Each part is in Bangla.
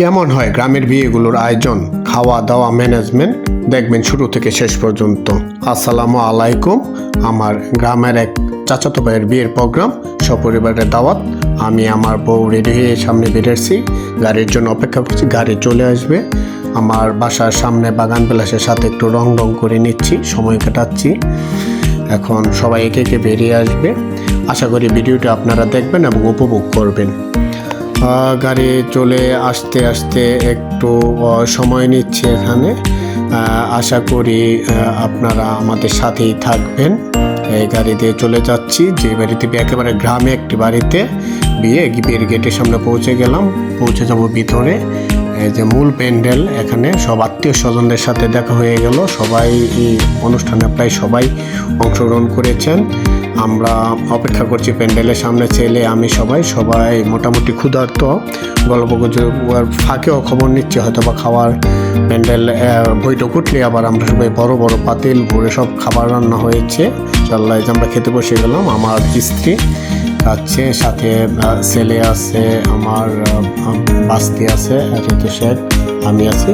কেমন হয় গ্রামের বিয়েগুলোর আয়োজন খাওয়া দাওয়া ম্যানেজমেন্ট দেখবেন শুরু থেকে শেষ পর্যন্ত। আসসালামু আলাইকুম। আমার গ্রামের এক চাচাতো ভাইয়ের বিয়ের প্রোগ্রাম, সপরিবারের দাওয়াত। আমি আমার বউ রেডি হয়ে সামনে বেরিয়েছি গাড়ির জন্য অপেক্ষা করছি, গাড়ি চলে আসবে। আমার বাসার সামনে বাগান বিলাসের সাথে একটু রং রং করে নিচ্ছি, সময় কাটাচ্ছি। এখন সবাই একে একে বেরিয়ে আসবে। আশা করি ভিডিওটা আপনারা দেখবেন এবং উপভোগ করবেন। গাড়ি চলে আসতে আসতে একটু সময় নিচ্ছে এখানে। আশা করি আপনারা আমাদের সাথেই থাকবেন। এই গাড়ি দিয়ে চলে যাচ্ছি। যে বাড়িতে একেবারে গ্রামে একটি বাড়িতে বিয়ে বিয়ের গেটের সামনে পৌঁছে গেলাম। পৌঁছে যাব ভিতরে। এই যে মূল প্যান্ডেল, এখানে সব আত্মীয় স্বজনদের সাথে দেখা হয়ে গেল। সবাই, এই অনুষ্ঠানে প্রায় সবাই অংশগ্রহণ করেছেন। আমরা অপেক্ষা করছি প্যান্ডেলের সামনে ছেলে, আমি সবাই সবাই মোটামুটি ক্ষুধার্ত। গল্প ফাঁকেও খবর নিচ্ছে হয়তো বা খাওয়ার প্যান্ডেল বৈঠক উঠলে আবার আমরা সবাই বড় বড় পাতিল ভরে সব খাবার রান্না হয়েছে। চাল্লাই আমরা খেতে বসে গেলাম, আমার স্ত্রী আছে, সাথে ছেলে আছে, আমার বাস্তি আছে, ঋতু শেখ আমি আছি।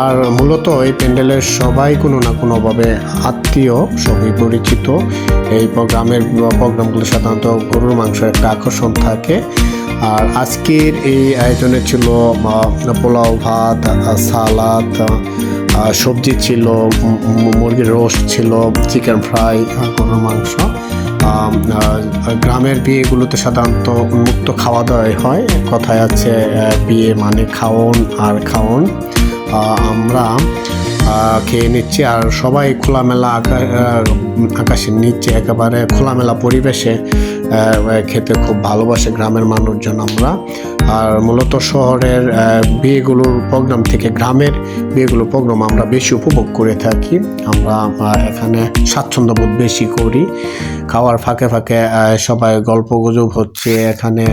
আর মূলত এই প্যান্ডেলের সবাই কোনো না কোনোভাবে আত্মীয়, সবই পরিচিত। এই প্রোগ্রামের প্রোগ্রামগুলো সাধারণত গরুর মাংসের একটা আকর্ষণ থাকে। আর আজকের এই আয়োজনে ছিল পোলাও ভাত, সালাদ সবজি ছিল মুরগির রোস্ট ছিল, চিকেন ফ্রাই গরুর মাংস। গ্রামের বিয়েগুলোতে সাধারণত মুক্ত খাওয়া দাওয়াই হয়। কথায় আছে বিয়ে মানে খাওন আর খাওন। আমরা খেয়ে নিচ্ছি আর সবাই খোলামেলা আকাশের নিচে একেবারে খোলামেলা পরিবেশে খেতে খুব ভালোবাসে গ্রামের মানুষজন আমরা। আর মূলত শহরের বিয়েগুলোর প্রোগ্রাম থেকে গ্রামের বিয়েগুলোর প্রোগ্রাম আমরা বেশি উপভোগ করে থাকি। আমরা এখানে স্বাচ্ছন্দ্যবোধ বেশি করি। খাওয়ার ফাঁকে ফাঁকে সবাই গল্প গুজব হচ্ছে, এখানে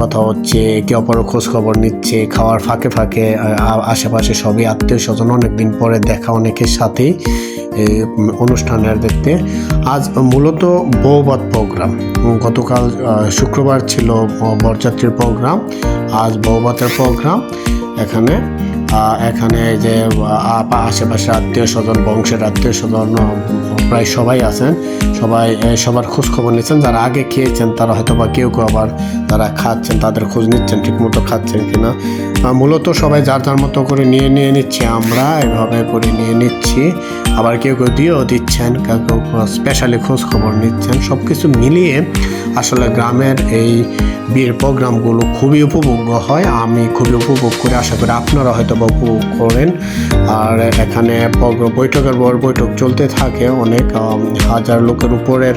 কথা হচ্ছে, একে অপরের খোঁজ খবর নিচ্ছে, খাওয়ার ফাঁকে ফাঁকে আশেপাশে সবই আত্মীয় স্বজন অনেকদিন পরে দেখা অনেকের সাথেই অনুষ্ঠানের দেখতে। আজ মূলত বৌবাদ প্রোগ্রাম। গতকাল শুক্রবার ছিল বরযাত্রীর প্রোগ্রাম। আজ বৌবাতের প্রোগ্রাম। এখানে এখানে যে আশেপাশে আত্মীয় স্বজন, বংশের আত্মীয় স্বজন প্রায় সবাই আছেন। সবাই সবার খোঁজ খবর নিচ্ছেন। যারা আগে খেয়েছেন, তারা হয়তো বা কেউ কেউ আবার তারা খাচ্ছেন, তাদের খোঁজ নিচ্ছেন, ঠিকমতো খাচ্ছেন কিনা। মূলত সবাই যার যার মতো করে নিয়ে নিয়ে নিচ্ছে, আমরা এভাবে করে নিয়ে নিচ্ছি। আবার কেউ কেউ দিয়েও দিচ্ছেন, কেউ কেউ স্পেশালি খোঁজ খবর নিচ্ছেন। সব কিছু মিলিয়ে আসলে গ্রামের এই বিয়ের প্রোগ্রামগুলো খুবই উপভোগ্য হয়। আমি খুবই উপভোগ করে, আশা করি আপনারা হয়তো বা উপভোগ করেন। আর এখানে বৈঠকের পর বৈঠক চলতে থাকে অনেক হাজার লোকের উপরের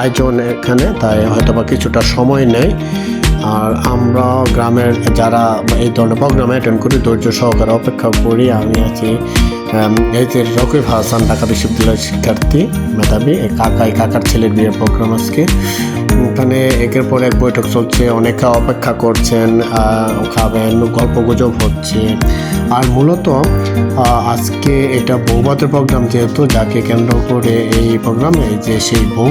আয়োজন এখানে, তাই হয়তো বা কিছুটা সময় নেয় আর আমরা গ্রামের যারা এই ধরনের প্রোগ্রামে অ্যাটেন্ড করি, ধৈর্য সহকারে অপেক্ষা করি। আমি আছি এই যে রকিব হাসান, ঢাকা বিশ্ববিদ্যালয়ের শিক্ষার্থী, মেধাবী কাকাই কাকার ছেলের বিয়ের প্রোগ্রাম আজকে। এখানে একের পর এক বৈঠক চলছে, অনেকে অপেক্ষা করছেন খাবেন, গল্প গুজব হচ্ছে। আর মূলত আজকে এটা বৌবাদের প্রোগ্রাম যেহেতু, যাকে কেন্দ্র করে এই প্রোগ্রামে যে সেই বউ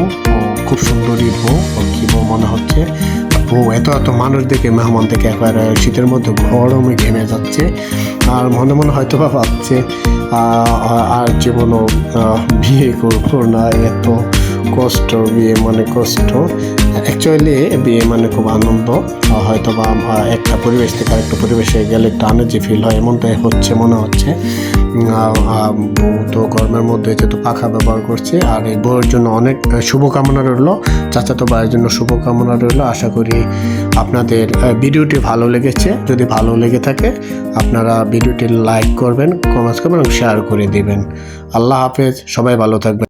খুব সুন্দরী বউ কি বউ মনে হচ্ছে বউ এত এত মানুষ দেখে মেহমান থেকে একবারে শীতের মধ্যে গরমে ঘেমে যাচ্ছে। আর মনে মনে হয়তো বা ভাবছে আর জীবনও বিয়ে করব না, এত কষ্ট, বিয়ে মানে কষ্ট। অ্যাকচুয়ালি বিয়ে মানে খুব আনন্দ। হয়তো বা একটা পরিবেশ থেকে আরেকটা পরিবেশে গেলে একটু আনন্দ ফিল হয়, এমনটাই হচ্ছে, মনে হচ্ছে। উম, আহ, আহ, তো গরমের মধ্যে যেহেতু পাখা ব্যবহার করছে আর এই বইয়ের জন্য অনেক শুভকামনা রইল। চাচাতো ভাইয়ের জন্য শুভকামনা রইল। আশা করি আপনাদের ভিডিওটি ভালো লেগেছে। যদি ভালো লেগে থাকে আপনারা ভিডিওটি লাইক করবেন কমেন্টস করবেন এবং শেয়ার করে দেবেন। আল্লাহ হাফেজ। সবাই ভালো থাকবেন।